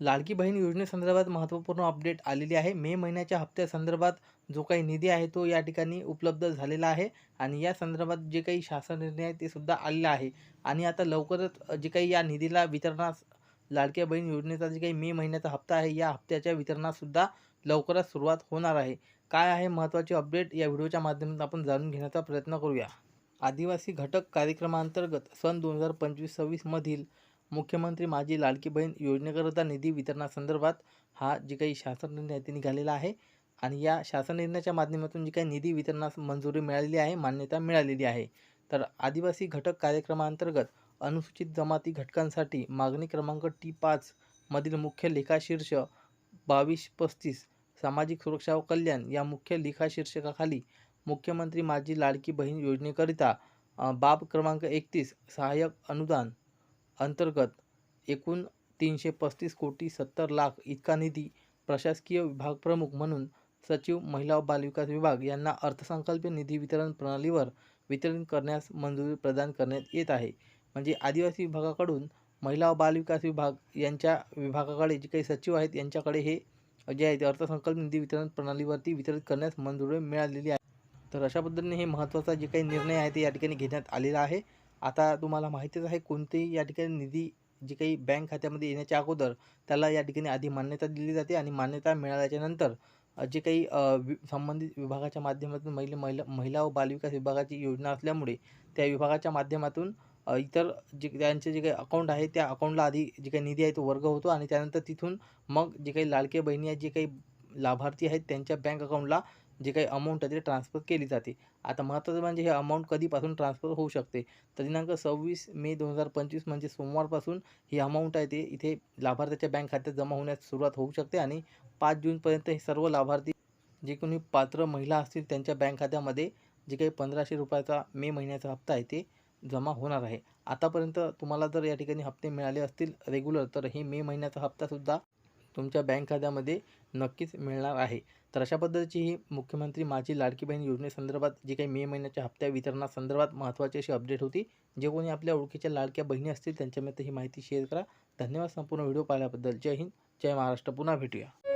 लाडकी बहीण योजनेसंदर्भात महत्त्वपूर्ण अपडेट आलेली आहे. मे महिन्याच्या हप्त्यासंदर्भात जो काही निधी आहे तो या ठिकाणी उपलब्ध झालेला आहे आणि या संदर्भात जे काही शासन निर्णय आहे ते सुद्धा आलेला आहे. आणि आता लवकरच जे काही या निधीला वितरणास लाडक्या बहीण योजनेचा जे काही मे महिन्याचा हप्ता आहे या हप्त्याच्या वितरणासुद्धा लवकरच सुरुवात होणार आहे. काय आहे महत्त्वाचे अपडेट या व्हिडिओच्या माध्यमातून आपण जाणून घेण्याचा प्रयत्न करूया. आदिवासी घटक कार्यक्रमांतर्गत सन दोन हजार पंचवीस सव्वीसमधील मुख्यमंत्री माझी लाडकी बहीण योजनेकरता निधी वितरणासंदर्भात हा जे काही शासन निर्णय आहे ते निघालेला आहे आणि या शासन निर्णयाच्या माध्यमातून जी काही निधी वितरणास मंजुरी मिळालेली आहे मान्यता मिळालेली आहे. तर आदिवासी घटक कार्यक्रमांतर्गत अनुसूचित जमाती घटकांसाठी मागणी क्रमांक टी पाच मधील मुख्य लेखाशीर्ष बावीस पस्तीस सामाजिक सुरक्षा व कल्याण या मुख्य लेखाशीर्षकाखाली मुख्यमंत्री माझी लाडकी बहीण योजनेकरिता बाब क्रमांक एकतीस सहाय्यक अनुदान अंतर्गत एकूण तीनशे पस्तीस कोटी सत्तर लाख इतका निधी प्रशासकीय विभागप्रमुख म्हणून सचिव महिला व बालविकास विभाग यांना अर्थसंकल्पीय निधी वितरण प्रणालीवर वितरण करण्यास मंजुरी प्रदान करण्यात येत आहे. म्हणजे आदिवासी विभागाकडून महिला व बालविकास विभाग यांच्या विभागाकडे जे काही सचिव आहेत यांच्याकडे हे जे आहे ते अर्थसंकल्प निधी वितरण प्रणालीवरती वितरित करण्यास मंजुरी मिळालेली आहे. तर अशा पद्धतीने हे महत्त्वाचा जे काही निर्णय आहे ते या ठिकाणी घेण्यात आलेला आहे. आता तुम्हाला माहितीच आहे कोणतेही या ठिकाणी निधी जी काही बँक खात्यामध्ये येण्याच्या अगोदर त्याला या ठिकाणी आधी मान्यता दिली जाते आणि मान्यता मिळाल्याच्या नंतर जे काही वि संबंधित विभागाच्या माध्यमातून महिला महिला महिला व बालविकास विभागाची योजना असल्यामुळे त्या विभागाच्या माध्यमातून इतर जे त्यांचे जे काही अकाउंट आहे त्या अकाउंटला आधी जे काही निधी आहे तो वर्ग होतो आणि त्यानंतर तिथून मग जे काही लाडके बहिणी आहेत जे काही लाभार्थी आहेत त्यांच्या बँक अकाउंटला जे काही अमाऊंट आहे ते ट्रान्सफर केली जाते. आता महत्त्वाचं म्हणजे हे अमाऊंट कधीपासून ट्रान्सफर होऊ शकते? तर दिनांक सव्वीस मे दोन हजार पंचवीस म्हणजे सोमवारपासून ही अमाऊंट आहे ते इथे लाभार्थ्याच्या बँक खात्यात जमा होण्यास सुरुवात होऊ शकते आणि पाच जूनपर्यंत हे सर्व लाभार्थी जे कोणी पात्र महिला असतील त्यांच्या बँक खात्यामध्ये जे काही पंधराशे रुपयाचा मे महिन्याचा हप्ता आहे ते जमा होणार आहे. आतापर्यंत तुम्हाला जर या ठिकाणी हप्ते मिळाले असतील रेग्युलर तर हे मे महिन्याचा हप्तासुद्धा तुमच्या बँक खात्यामध्ये नक्कीच मिळणार आहे. तर अशा पद्धतीची ही मुख्यमंत्री माझी लाडकी बहीण योजनेसंदर्भात जे काही मे महिन्याच्या हप्त्या वितरणासंदर्भात महत्त्वाची अशी अपडेट होती जे कोणी आपल्या ओळखीच्या लाडक्या बहिणी असतील त्यांच्यामध्ये ही माहिती शेअर करा. धन्यवाद संपूर्ण व्हिडिओ पाहिल्याबद्दल. जय हिंद. जय महाराष्ट्र. पुन्हा भेटूया.